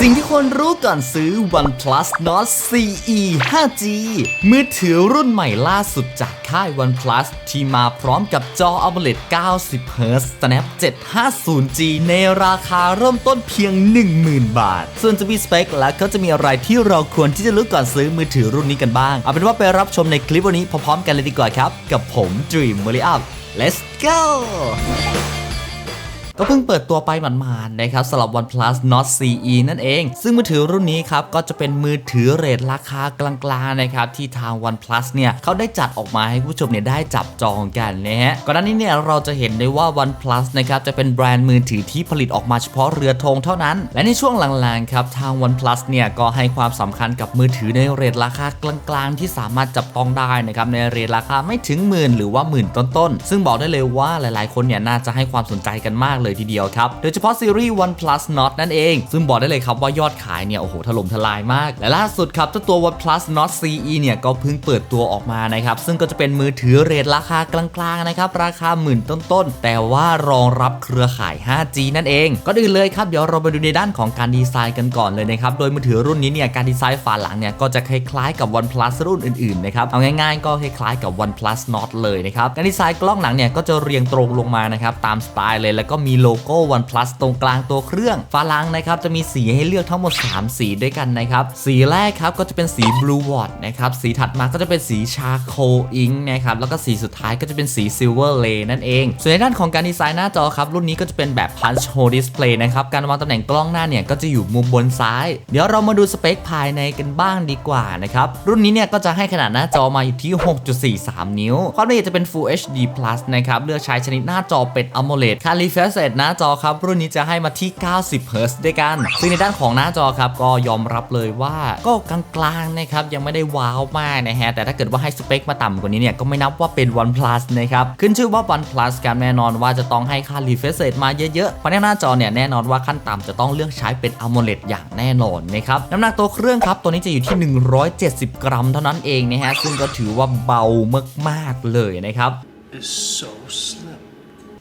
สิ่งที่ควรรู้ก่อนซื้อ OnePlus Nord CE 5G มือถือรุ่นใหม่ล่าสุดจากค่าย OnePlus ที่มาพร้อมกับจอ AMOLED 90 Hz Snap 750G ในราคาเริ่มต้นเพียง 10,000 บาท ส่วนจะมีสเปคและก็จะมีอะไรที่เราควรที่จะรู้ก่อนซื้อมือถือรุ่นนี้กันบ้าง เอาเป็นว่าไปรับชมในคลิปวันนี้พร้อมๆกันเลยดีกว่าครับ กับผม Dream m o r i Up Let's go ก็เพิ่งเปิดตัวไปหมาดๆนะครับสำหรับ OnePlus Nord CE นั่นเอง ซึ่งมือถือรุ่นนี้ครับก็จะเป็นมือถือเรทราคากลางๆนะครับที่ทาง OnePlus เนี่ยเขาได้จัดออกมาให้ผู้ชมเนี่ยได้จับจองกันนะฮะก่อนหน้านี้เนี่ยเราจะเห็นได้ว่า OnePlus นะครับจะเป็นแบรนด์มือถือที่ผลิตออกมาเฉพาะเรือธงเท่านั้น และในช่วงหลังๆครับทาง OnePlus เนี่ยก็ให้ความสำคัญกับมือถือในเรทราคากลางๆ ที่สามารถจับต้องได้นะครับในเรทราคาไม่ถึงหมื่นหรือว่าหมื่นต้นๆ ซึ่งบอกได้เลยว่าหลายๆ คนเนี่ยน่าจะให้ความสนใจกันมากเลยทีเดียวครับ โดยเฉพาะซีรีส์ OnePlus Nord นั่นเอง ซึ่งบอกได้เลยครับว่ายอดขายเนี่ยโอ้โหถล่มทลายมาก และล่าสุดครับเจ้าตัว OnePlus Nord CE เนี่ยก็เพิ่งเปิดตัวออกมานะครับซึ่งก็จะเป็นมือถือเรทราคากลางๆนะครับราคาหมื่นต้นๆ แต่ว่ารองรับเครือข่าย 5G นั่นเองก็อื่นเลยครับเดี๋ยวเราไปดูในด้านของการดีไซน์กันก่อนเลยนะครับโดยมือถือรุ่นนี้เนี่ยการดีไซน์ฝาหลังเนี่ยก็จะคล้ายๆกับ OnePlus รุ่นอื่นๆนะครับเอาง่ายๆก็คล้ายๆกับ OnePlus Nord เลยนะครับการดีไซน์กล้องหลังเนี่ยก็จะเรียงตรงลงมานะครับตามสไตล์เลยแล้วก็มีโลโก้ OnePlus ตรงกลางตัวเครื่องฝาหลังนะครับจะมีสีให้เลือกทั้งหมด 3 สีด้วยกันนะครับสีแรกครับก็จะเป็นสี Blue Watt นะครับสีถัดมาก็จะเป็นสีชาโคอิงนะครับแล้วก็สีสุดท้ายก็จะเป็นสี Silver Lay นั่นเอง ส่วนในด้านของการดีไซน์หน้าจอครับรุ่นนี้ก็จะเป็นแบบ Punch Hole Display นะครับการวางตำแหน่งกล้องหน้าเนี่ยก็จะอยู่มุมบนซ้าย เดี๋ยวเรามาดูสเปคภายในกันบ้างดีกว่านะครับรุ่นนี้เนี่ยก็จะให้ขนาดหน้าจอมาอยู่ที่ 6.43 นิ้ว ความละเอียดจะเป็น Full HD Plus นะครับเลือกใช้ชนิดหน้าจอเป็น AMOLED ค่า refresh rate หน้าจอครับ รุ่นนี้จะให้มาที่ 90 Hz ด้วยกัน ซึ่งในด้านของหน้าจอครับ ก็ยอมรับเลยว่าก็กลางๆนะครับ ยังไม่ได้ว้าวมากนะฮะ แต่ถ้าเกิดว่าให้สเปคมาต่ำกว่านี้เนี่ยก็ไม่นับว่าเป็น OnePlus นะครับ ขึ้นชื่อว่า OnePlus ครับแน่นอนว่าจะต้องให้ค่า refresh rate มาเยอะๆเพราะในหน้าจอเนี่ยแน่นอนว่าขั้นต่ำจะต้องเลือกใช้เป็น AMOLED อย่างแน่นอนนะครับน้ำหนักตัวเครื่องครับตัวนี้จะอยู่ที่ 170 กรัมเท่านั้นเองนะฮะซึ่งก็ถือว่าเบามากๆเลยนะครับ is so slim.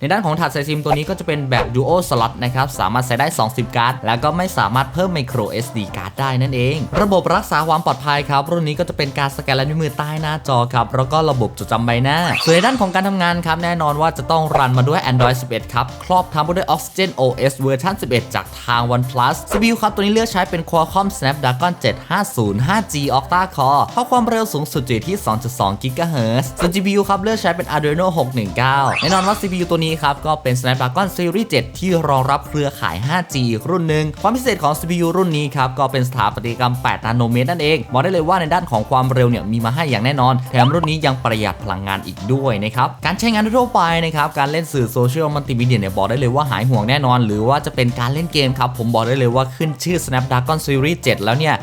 ในด้านของถาดใส่ซิมตัวนี้ก็จะเป็นแบบ Dual Slot นะครับ สามารถใส่ได้2ซิมการ์ดแล้วก็ไม่สามารถเพิ่ม Micro SD card ได้นั่นเอง ระบบรักษาความปลอดภัยครับ รุ่นนี้ก็จะเป็นการสแกนลายนิ้วมือใต้หน้าจอครับ แล้วก็ระบบจดจำใบหน้า ส่วนในด้านของการทำงานครับ แน่นอนว่าจะต้องรันมาด้วย Android 11 ครับ ครอบทับมาด้วย Oxygen OS เวอร์ชัน11 จากทาง OnePlus CPU ครับ ตัวนี้เลือกใช้เป็น Qualcomm Snapdragon 750 5G Octa Core เพราะความเร็วสูงสุดอยู่ที่ 2.2 GHz ส่วน GPU ครับเลือกใช้เป็น Adreno 619 แน่นอนว่า CPU ตัวนี้ครับ ก็เป็น Snapdragon Series 7 ที่รองรับเครือข่าย 5G รุ่นหนึ่งความพิเศษของ CPU รุ่นนี้ครับ ก็เป็นสถาปัตยกรรม 8 นาโนเมตรนั่นเองบอกได้เลยว่าในด้านของความเร็วเนี่ยมีมาให้อย่างแน่นอน แถมรุ่นนี้ยังประหยัดพลังงานอีกด้วยนะครับ การใช้งานทั่วไปนะครับ การเล่นสื่อโซเชียลมัลติมีเดียเนี่ยบอกได้เลยว่าหายห่วงแน่นอน หรือว่าจะเป็นการเล่นเกมครับ ผมบอกได้เลยว่าขึ้นชื่อ Snapdragon Series 7 แล้วเนี่ย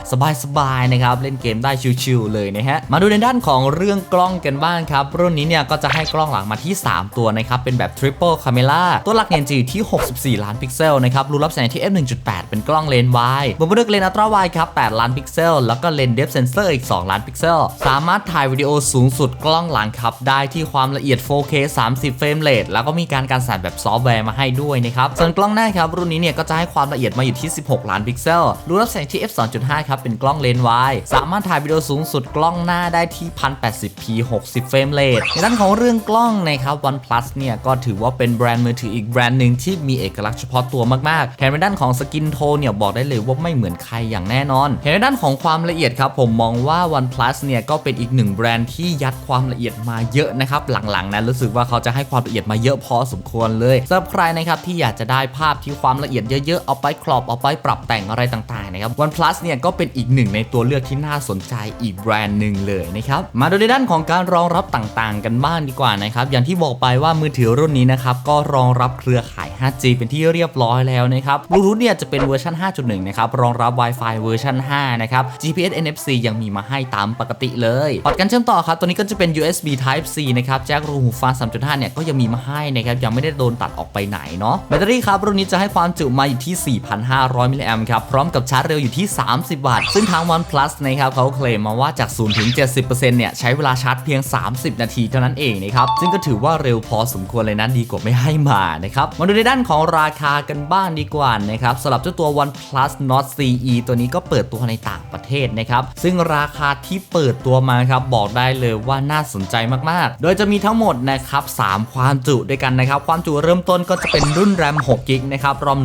สบายๆนะครับเล่นเกมได้ชิวๆเลยนะฮะมาดูในด้านของเรื่องกล้องกันบ้างครับรุ่นนี้เนี่ยก็จะให้กล้องหลังมาที่ 3 ตัวนะครับเป็นแบบ Triple Camera ตัวหลักเนี่ยจะอยู่ที่ 64 ล้านพิกเซลนะครับรูรับแสงที่ f 1.8 เป็นกล้องเลนส์วายบนมาด้วยเลนส์อัลตร้าไวครับ 8 ล้านพิกเซล แล้วก็เลนส์เดฟเซนเซอร์อีก 2 ล้านพิกเซล สามารถถ่ายวิดีโอสูงสุดกล้องหลังครับ ได้ที่ความละเอียด 4K 30 เฟรมเรทแล้วก็มีการการสั่นแบบซอฟต์แวร์มาให้ด้วยนะครับ ส่วนกล้องหน้าครับ รุ่นนี้เนี่ยก็จะให้ความละเอียดมาอยู่ที่ 16 ล้านพิกเซล รูรับแสงที่ f 2.5 ครับ เป็นกล้องเลนส์วายสามารถถ่ายวิดีโอสูงสุดกล้องหน้าได้ที่ 1080p 60 เฟรมเรทในด้านของเรื่องกล้องนะครับ OnePlus เนี่ยก็ถือว่าเป็นแบรนด์มือถืออีกแบรนด์หนึ่งที่มีเอกลักษณ์เฉพาะตัวมากๆแถมในด้านของสกินโทนเนี่ยบอกได้เลยว่าไม่เหมือนใครอย่างแน่นอนแถมในด้านของความละเอียดครับผมมองว่า OnePlus เนี่ยก็เป็นอีกหนึ่งแบรนด์ที่ยัดความละเอียดมาเยอะนะครับหลังๆนะรู้สึกว่าเขาจะให้ความละเอียดมาเยอะพอสมควรเลยสำหรับใครนะครับที่อยากจะได้ภาพที่ความละเอียดเยอะๆเอาไปครอบเอาไปปรับแต่งอะไรต่างๆนะครับ OnePlus เนี่ยก็เป็นอีกหนึ่งในตัวเลือกที่น่าสนใจอีกแบรนด์หนึ่งเลยนะครับมาดูในด้านของการรองรับต่างๆ กันบ้างดีกว่านะครับอย่างที่บอกไปว่ามือถือรุ่นนี้นะครับก็รองรับเครือข่าย 5G เป็นที่เรียบร้อยแล้วนะครับบลูทูธเนี่ยจะเป็นเวอร์ชัน5.1 นะครับ รองรับ Wi-Fi เวอร์ชัน5 นะครับ GPS NFC ยังมีมาให้ตามปกติเลยพอร์ตการเชื่อมต่อครับ ตัวนี้ก็จะเป็น USB Type C นะครับ แจ็ครูหูฟัง3.5 เนี่ย ก็ยังมีมาให้นะครับ ยังไม่ได้โดนตัดออกไปไหนเนาะ แบตเตอรี่ครับ รุ่นนี้จะให้ความจุมาอยู่ที่ 4,500 มิลลิแอมป์ครับ พร้อมกับชาร์จเร็วอยู่ที่ 30 วัตต์ ซึ่งทาง OnePlus นะครับเขาเคลมมาว่าจาก0ถึง70%เนี่ย ใช้เวลาชาร์จเพียง 30 นาทีเท่านั้นเองนะครับ ซึ่งก็ถือว่าเร็วพอสมควรเลยนะดีกว่าไม่ให้มานะครับ มาดูในด้านของราคากันบ้างดีกว่านะครับสำหรับเจ้าตัว OnePlus Nord CE ตัวนี้ก็เปิดตัวในต่างประเทศนะครับ ซึ่งราคาที่เปิดตัวมาครับบอกได้เลยว่าน่าสนใจมากๆ โดยจะมีทั้งหมดนะครับ3ความจุด้วยกันนะครับ ความจุเริ่มต้นก็จะเป็นรุ่น RAM 6 g b นะครับ ROM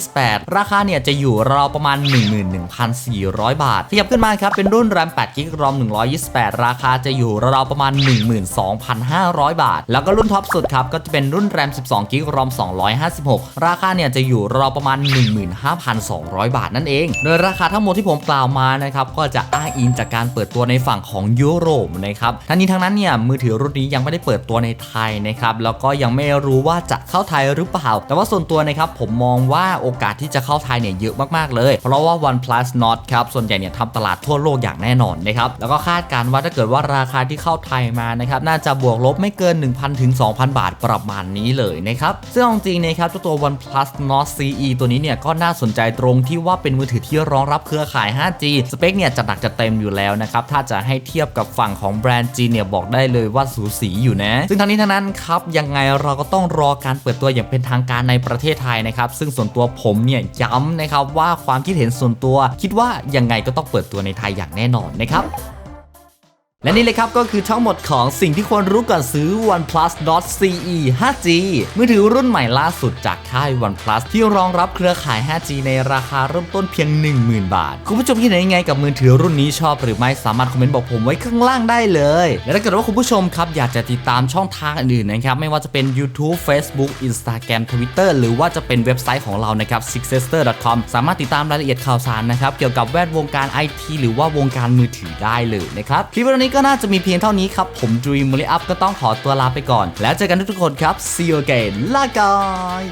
128 ราคาเนี่ยจะอยู่ราวประมาณ 11,400 บาทขยับขึ้นมาครับเป็นรุ่น RAM 8 g b ROM 128 ราคาจะอยู่ราวประมาณ 12,500 บาท แล้วก็รุ่นท็อปสุดครับก็จะเป็นรุ่น RAM 12 g b ROM 256 ราคาเนี่ยจะอยู่ราวประมาณ 15,200 บาทนั่นเอง โดยราคาทั้งหมดที่ผมกล่าวมานะครับก็จะอ้างอิงจากการเปิดตัวในฝั่งของยุโรปนะครับทั้งนี้ทั้งนั้นเนี่ยมือถือรุ่นนี้ยังไม่ได้เปิดตัวในไทยนะครับแล้วก็ยังไม่รู้ว่าจะเข้าไทยหรือเปล่า แต่ว่าส่วนตัวนะครับผมมองว่าโอกาสที่จะเข้าไทยเนี่ยเยอะมากๆเลย เพราะว่า OnePlus Nord ครับส่วนใหญ่เนี่ยทำตลาดทั่วโลกอย่างแน่นอนนะครับแล้วก็คาดการณ์ว่าถ้าเกิดว่าราคาที่เข้าไทยมานะครับน่าจะบวกลบไม่เกิน 1,000ถึง2,000 บาทประมาณนี้เลยนะครับซึ่งเอาจริงๆนะครับเจ้าตัว OnePlus Nord CE ตัวนี้เนี่ยก็น่าสนใจตรงที่ว่าเป็นมือถือที่รองรับเครือข่าย 5G สเปคเนี่ยจะหนักจะเต็มอยู่แล้วนะครับถ้าจะให้เทียบกับฝั่งของแบรนด์จีเนี่ยบอกได้เลยว่าสูสีอยู่นะ ซึ่งทั้งนี้ทั้งนั้นครับยังไงเราก็ต้องรอการเปิดตัวอย่างเป็นทางการในประเทศไทยนะครับซึ่งส่วนตัวผมเนี่ยย้ำนะครับว่าความคิดเห็นส่วนตัว คิดว่ายังไงก็ต้องเปิดตัวในไทยอย่างแน่นอนนะครับ และนี่เลยครับก็คือทั้งหมดของสิ่งที่ควรรู้ก่อนซื้อ OnePlus Nord CE 5G มือถือรุ่นใหม่ล่าสุดจากค่าย OnePlus ที่รองรับเครือข่าย 5G ในราคาเริ่มต้นเพียง 10,000 บาท คุณผู้ชมคิดเห็นยังไงกับมือถือรุ่นนี้ชอบหรือไม่สามารถคอมเมนต์บอกผมไว้ข้างล่างได้เลย และถ้าเกิดว่าคุณผู้ชมครับอยากจะติดตามช่องทางอื่นๆนะครับไม่ว่าจะเป็น YouTube Facebook Instagram Twitter หรือว่าจะเป็นเว็บไซต์ของเรานะครับ sixester.com สามารถติดตามรายละเอียดข่าวสารนะครับเกี่ยวกับแวดวงการ IT หรือว่าวงการมือถือได้เลยนะครับคลิปวันนี้ก็น่าจะมีเพียงเท่านี้ครับ ผมจุยมูลิอัพก็ต้องขอตัวลาไปก่อน แล้วเจอกันทุกๆคนครับ see you again ลาก่อย